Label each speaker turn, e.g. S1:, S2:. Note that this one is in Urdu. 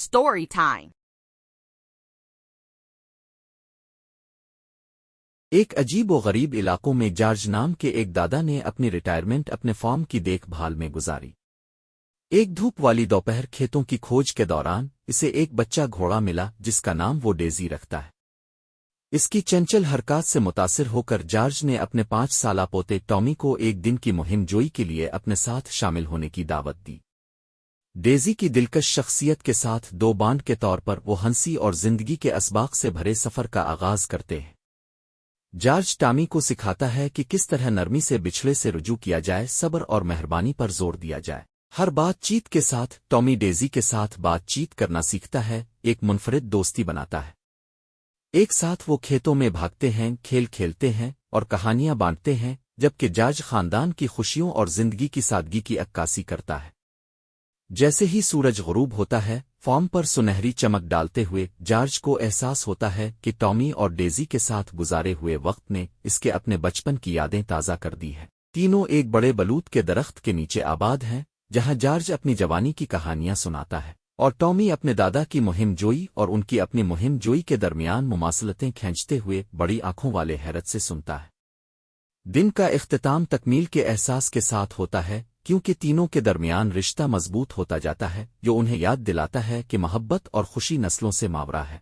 S1: Story time.
S2: ایک عجیب و غریب علاقوں میں جارج نام کے ایک دادا نے اپنی ریٹائرمنٹ اپنے فارم کی دیکھ بھال میں گزاری۔ ایک دھوپ والی دوپہر کھیتوں کی کھوج کے دوران اسے ایک بچہ گھوڑا ملا جس کا نام وہ ڈیزی رکھتا ہے۔ اس کی چنچل حرکات سے متاثر ہو کر جارج نے اپنے پانچ سالہ پوتے ٹامی کو ایک دن کی مہم جوئی کے لیے اپنے ساتھ شامل ہونے کی دعوت دی۔ ڈیزی کی دلکش شخصیت کے ساتھ دو بانڈ کے طور پر وہ ہنسی اور زندگی کے اسباق سے بھرے سفر کا آغاز کرتے ہیں۔ جارج ٹامی کو سکھاتا ہے کہ کس طرح نرمی سے بچھڑے سے رجوع کیا جائے، صبر اور مہربانی پر زور دیا جائے۔ ہر بات چیت کے ساتھ، ٹامی ڈیزی کے ساتھ بات چیت کرنا سیکھتا ہے، ایک منفرد دوستی بناتا ہے۔ ایک ساتھ وہ کھیتوں میں بھاگتے ہیں، کھیل کھیلتے ہیں اور کہانیاں بانٹتے ہیں، جبکہ جارج خاندان کی خوشیوں اور زندگی کی سادگی کی عکاسی کرتا ہے۔ جیسے ہی سورج غروب ہوتا ہے فارم پر سنہری چمک ڈالتے ہوئے جارج کو احساس ہوتا ہے کہ ٹامی اور ڈیزی کے ساتھ گزارے ہوئے وقت نے اس کے اپنے بچپن کی یادیں تازہ کر دی ہیں۔ تینوں ایک بڑے بلوت کے درخت کے نیچے آباد ہیں، جہاں جارج اپنی جوانی کی کہانیاں سناتا ہے۔ اور ٹامی اپنے دادا کی مہم جوئی اور ان کی اپنی مہم جوئی کے درمیان مماثلتیں کھینچتے ہوئے بڑی آنکھوں والے حیرت سے سنتا ہے۔ دن کا اختتام تکمیل کے احساس کے ساتھ ہوتا ہے کیونکہ تینوں کے درمیان رشتہ مضبوط ہوتا جاتا ہے، جو انہیں یاد دلاتا ہے کہ محبت اور خوشی نسلوں سے ماورا ہے۔